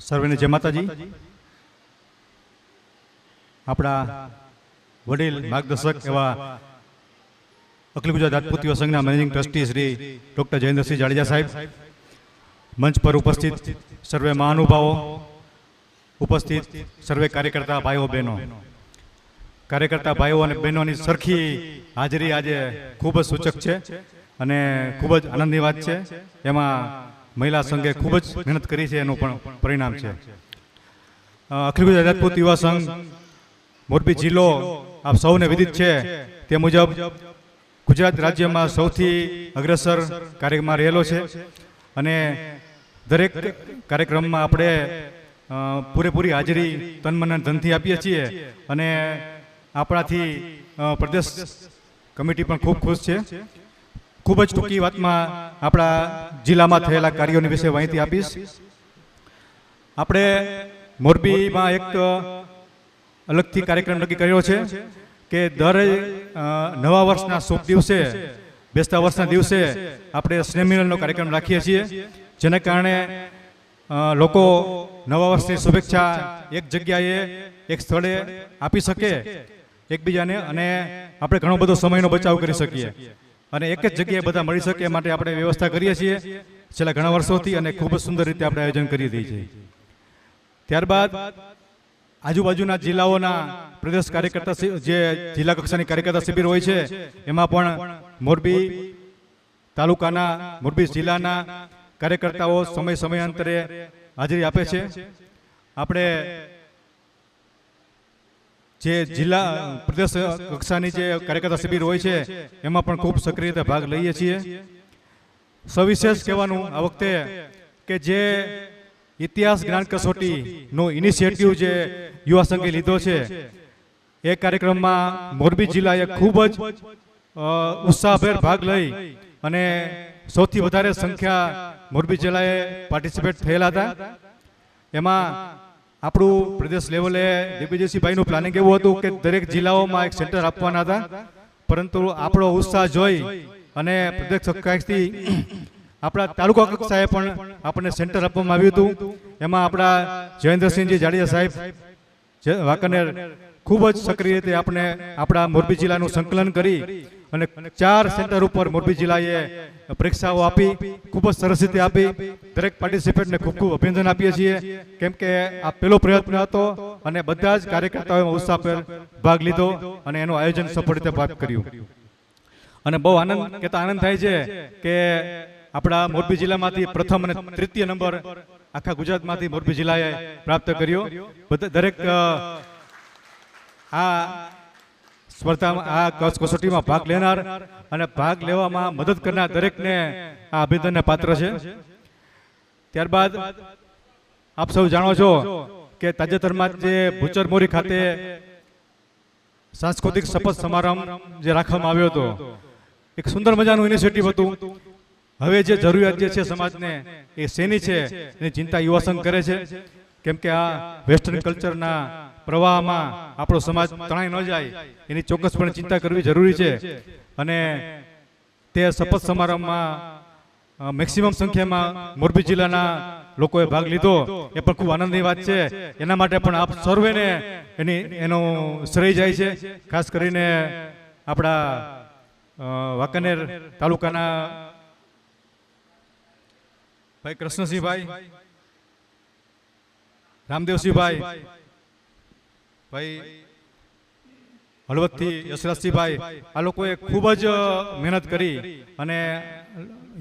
સર્વેને જય માતાજી. આપણા વડીલ માર્ગદર્શક એવા અખિલ ગુજરાત રાજપૂત યુવા સંઘના managing trustee Shri doctor Jayendrasinh Jadeja સાહેબ મંચ પર ઉપસ્થિત સર્વે મહાનુભાવો ઉપસ્થિત સર્વે કાર્યકર્તા ભાઈઓ બહેનો. કાર્યકર્તા ભાઈઓ અને બહેનોની સરખી હાજરી આજે ખૂબ જ સૂચક છે અને ખૂબ જ આનંદની વાત છે. એમાં મહિલા સંઘે ખૂબ જ મહેનત કરી છે એનું પણ પરિણામ છે. અખિલ ગુજરાત રાજપૂત યુવા સંઘ મોરબી જિલ્લો આપ સૌને વિદિત છે. તે મુજબ ગુજરાત રાજ્યમાં સૌથી અગ્રસર કાર્યક્રમમાં રહેલો છે. અને દરેક કાર્યક્રમમાં આપણે પૂરેપૂરી હાજરી તન મન ધનથી આપીએ છીએ. અને આપણાથી પ્રદેશ કમિટી પણ ખૂબ ખુશ છે. ખૂબ જ ટૂંકી વાતમાં આપણા જિલ્લામાં થયેલા કાર્યોની વિશે માહિતી આપીશ. આપણે મોરબીમાં એક અલગથી કાર્યક્રમ નક્કી કર્યો છે કે દર નવા વર્ષના શુભ દિવસે, બેસતા વર્ષના દિવસે આપણે સ્નેહમિલનનો કાર્યક્રમ રાખીએ છીએ, જેને કારણે લોકો નવા વર્ષની શુભેચ્છા એક જગ્યાએ, એક સ્થળે આપી શકે એકબીજાને અને આપણે ઘણો બધો સમયનો બચાવ કરી શકીએ. અને એક જ જગ્યાએ બધા મળી શકે એ માટે આપણે વ્યવસ્થા કરીએ છીએ. છેલ્લા ઘણા વર્ષોથી અને ખૂબ જ સુંદર રીતે આપણે આયોજન કરી દઈએ છીએ. ત્યારબાદ આજુબાજુના જિલ્લાઓના પ્રદેશ કાર્યકર્તા જે જિલ્લા કક્ષાની કાર્યકર્તા શિબિર હોય છે એમાં પણ મોરબી તાલુકાના મોરબી જિલ્લાના કાર્યકર્તાઓ સમય સમયાંતરે હાજરી આપે છે. આપણે જે જિલ્લા, પ્રદેશ કક્ષાની જે કાર્યકર્તા શિબિર હોય છે, એમાં પણ ખૂબ સક્રિય રીતે ભાગ લઈએ છીએ. સવિશેષ કહેવાનું આ વખતે કે જે ઇતિહાસ જ્ઞાન કસોટીનો ઇનિશિયેટિવ જે યુવા સંઘે લીધો છે, એ કાર્યક્રમમાં મોરબી જિલ્લાએ ખૂબ જ ઉત્સાહભેર ભાગ લઈ અને સૌથી વધારે સંખ્યા મોરબી જિલ્લાએ પાર્ટિસિપેટ થયેલા હતા. એમાં આપણું પ્રદેશ લેવલે દિગ્વિજયસિંહભાઈનું પ્લાનિંગ એવું હતું કે દરેક જિલ્લાઓમાં એક સેન્ટર આપવાના હતા. પરંતુ આપણો ઉત્સાહ જોઈ અને પ્રદેશ કક્ષાએથી આપણા તાલુકા કક્ષાએ પણ આપણને સેન્ટર આપવામાં આવ્યું હતું. એમાં આપણા જયેન્દ્રસિંહજી જાડેજા સાહેબ વાંકાનેર ખૂબ જ સક્રિય રીતે આપણે આપણા મોરબી જિલ્લાનું સંકલન કરી અને ચાર સેન્ટર ઉપર મોરબી જિલ્લાએ પરીક્ષાઓ આપી, ખૂબ જ સરસ રીતે આપી. દરેક પાર્ટિસિપેન્ટને ખૂબ ખૂબ અભિનંદન આપીએ છીએ. કેમ કે આ પહેલો પ્રયત્ન હતો અને બધા જ કાર્યકર્તાઓએ ઉત્સાહભેર ભાગ લીધો અને એનું આયોજન સફળ રીતે ભાગ કર્યું. અને બહુ આનંદ, કહેતા આનંદ થાય છે કે આપણા મોરબી જિલ્લામાંથી પ્રથમ અને તૃતીય નંબર આખા ગુજરાતમાંથી મોરબી જિલ્લાએ પ્રાપ્ત કર્યો. દરેક આ ત્યારબાદ આપ સૌ જાણો છો કે તાજેતરમાં જે ભૂચરમોરી ખાતે સાંસ્કૃતિક શપથ સમારંભ જે રાખવામાં આવ્યો હતો, એક સુંદર મજાનું ઇનિશિયેટિવ હતું. હવે જે જરૂરિયાત જે છે સમાજને, એ શેની છે, એની ચિંતા યુવા સંઘ કરે છે. કેમ કે આ વેસ્ટર્ન કલ્ચરના પ્રવાહમાં આપણો સમાજ તણાઈ ન જાય, એની ચોક્કસપણે ચિંતા કરવી જરૂરી છે. અને તે શપથ સમારંભમાં મેક્સિમમ સંખ્યામાં મોરબી જિલ્લાના લોકોએ ભાગ લીધો. એ પણ ખૂબ આનંદની વાત છે. એના માટે પણ આપ સર્વેને એની, એનો શ્રેય જાય છે. ખાસ કરીને આપણા વાંકાનેર તાલુકાના ભાઈ કૃષ્ણસિંહભાઈ, રામદેવસિંહભાઈ ભાઈ, હળવદથી યશરાજસિંહભાઈ, આ લોકોએ ખૂબ જ મહેનત કરી અને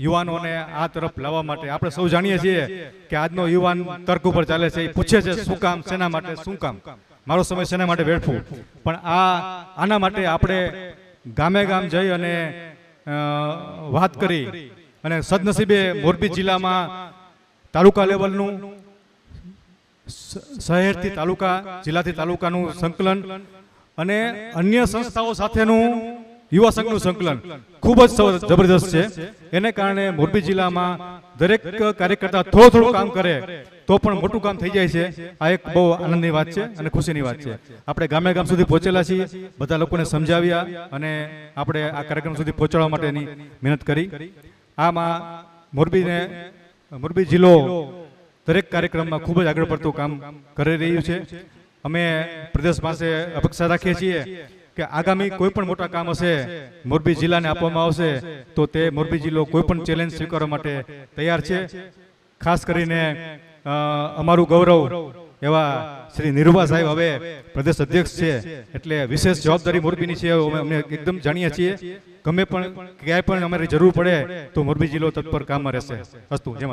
યુવાનોને આ તરફ લાવવા માટે આપણે સૌ જાણીએ છીએ કે આજનો યુવાન તર્ક ઉપર ચાલે છે, એ પૂછે છે શું કામ, શેના માટે, શું કામ. મારો સમય શેના માટે વેડફું? પણ આ, આના માટે આપણે ગામે ગામ જઈ અને વાત કરી અને સદનસીબે મોરબી જિલ્લામાં તાલુકા લેવલનું શહેરથી તાલુકા, જિલ્લાથી તાલુકાનું સંકલન અને અન્ય સંસ્થાઓ સાથેનું યુવા સંઘનું સંકલન ખૂબ જ જબરદસ્ત છે. એને કારણે મોરબી જિલ્લામાં દરેક કાર્યકર્તા થોડું થોડું કામ કરે તો પણ મોટું કામ થઈ જાય છે. આ એક બહુ આનંદની વાત છે અને ખુશીની વાત છે. આપણે ગામે ગામ સુધી પહોંચેલા છીએ, બધા લોકોને સમજાવ્યા અને આપણે આ કાર્યક્રમ સુધી પહોંચાડવા માટેની મહેનત કરી. આમાં મોરબીને, મોરબી જિલ્લો દરેક કાર્યક્રમમાં ખૂબ જ આગળ પડતું કામ કરી રહ્યું છે. અમે પ્રદેશ પાસે અપેક્ષા રાખીએ છીએ કે આગામી કોઈ પણ મોટા કામ હશે, મોરબી જિલ્લાને આપવામાં આવશે, તો તે મોરબી જિલ્લો કોઈ પણ ચેલેન્જ સ્વીકારવા માટે તૈયાર છે. ખાસ કરીને અમારું ગૌરવ એવા શ્રી નિરૂપા સાહેબ હવે પ્રદેશ અધ્યક્ષ છે. એટલે વિશેષ જવાબદારી મોરબીની છે અમે એકદમ જાણીએ છીએ. ગમે પણ ક્યાંય પણ અમારી જરૂર પડે, તો મોરબી જિલ્લો તત્પર કામમાં રહેશે. અસ્તુ, જય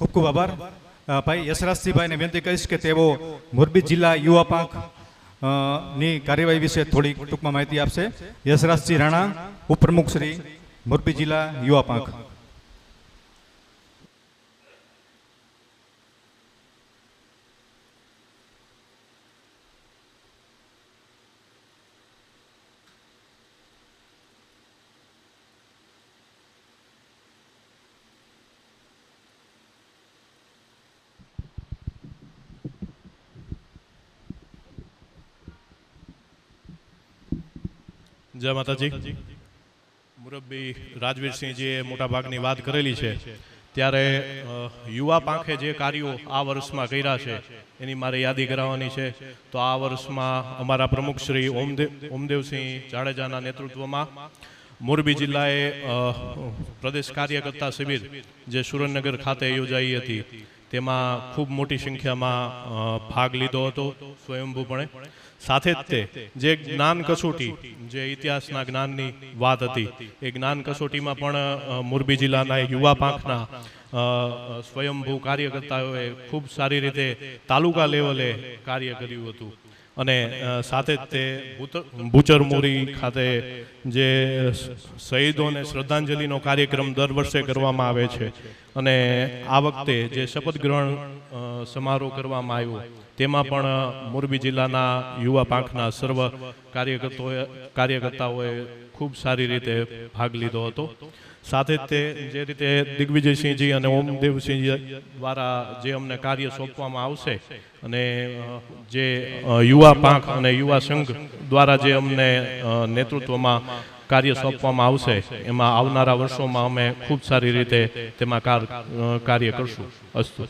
ખૂબ ખૂબ આભાર. ભાઈ યશરાજસિંહભાઈને વિનંતી કરીશ કે તેઓ મોરબી જિલ્લા યુવા પાંખની કાર્યવાહી વિશે થોડી ટૂંકમાં માહિતી આપશે. યશરાજસિંહ રાણા, ઉપપ્રમુખ શ્રી મોરબી જિલ્લા યુવા પાંખ જય માતાજી. મુરબ્બી રાજવીરસિંહજીએ મોટા ભાગની વાત કરેલી છે. ત્યારે યુવા પાંખે જે કાર્યો આ વર્ષમાં કર્યા છે, એની મારે યાદી કરાવવાની છે. તો આ વર્ષમાં અમારા પ્રમુખ શ્રી ઓમદેવ ઓમદેવસિંહ જાડેજાના નેતૃત્વમાં મોરબી જિલ્લાએ પ્રદેશ કાર્યકર્તા શિબિર, જે સુરેન્દ્રનગર ખાતે યોજાઈ હતી. તેમાં ખૂબ મોટી સંખ્યામાં ભાગ લીધો હતો સ્વયંભૂપણે. સાથે જ તે, જે જ્ઞાન કસોટી જે ઇતિહાસના જ્ઞાનની વાત હતી, એ જ્ઞાન કસોટીમાં પણ મોરબી જિલ્લાના યુવા પાંખના સ્વયંભૂ કાર્યકર્તાઓએ ખૂબ સારી રીતે તાલુકા લેવલે કાર્ય કર્યું હતું. અને સાથે જ તે ભૂચરમોરી ખાતે જે શહીદોને શ્રદ્ધાંજલિનો કાર્યક્રમ દર વર્ષે કરવામાં આવે છે. અને આ વખતે જે શપથ ગ્રહણ સમારોહ કરવામાં આવ્યો, તેમાં પણ મોરબી જિલ્લાના યુવા પાંખના સર્વ કાર્યકર્તાઓએ કાર્યકર્તાઓએ ખૂબ સારી રીતે ભાગ લીધો હતો. સાથે જ તે જે રીતે દિગ્વિજયસિંહજી અને ઓમદેવસિંહજી દ્વારા જે અમને કાર્ય સોંપવામાં આવશે અને જે યુવા પાંખ અને યુવા સંઘ દ્વારા જે અમને નેતૃત્વમાં કાર્ય સોંપવામાં આવશે, એમાં આવનારા વર્ષોમાં અમે ખૂબ સારી રીતે તેમાં કાર- કાર્ય કરશું. અસ્તુ.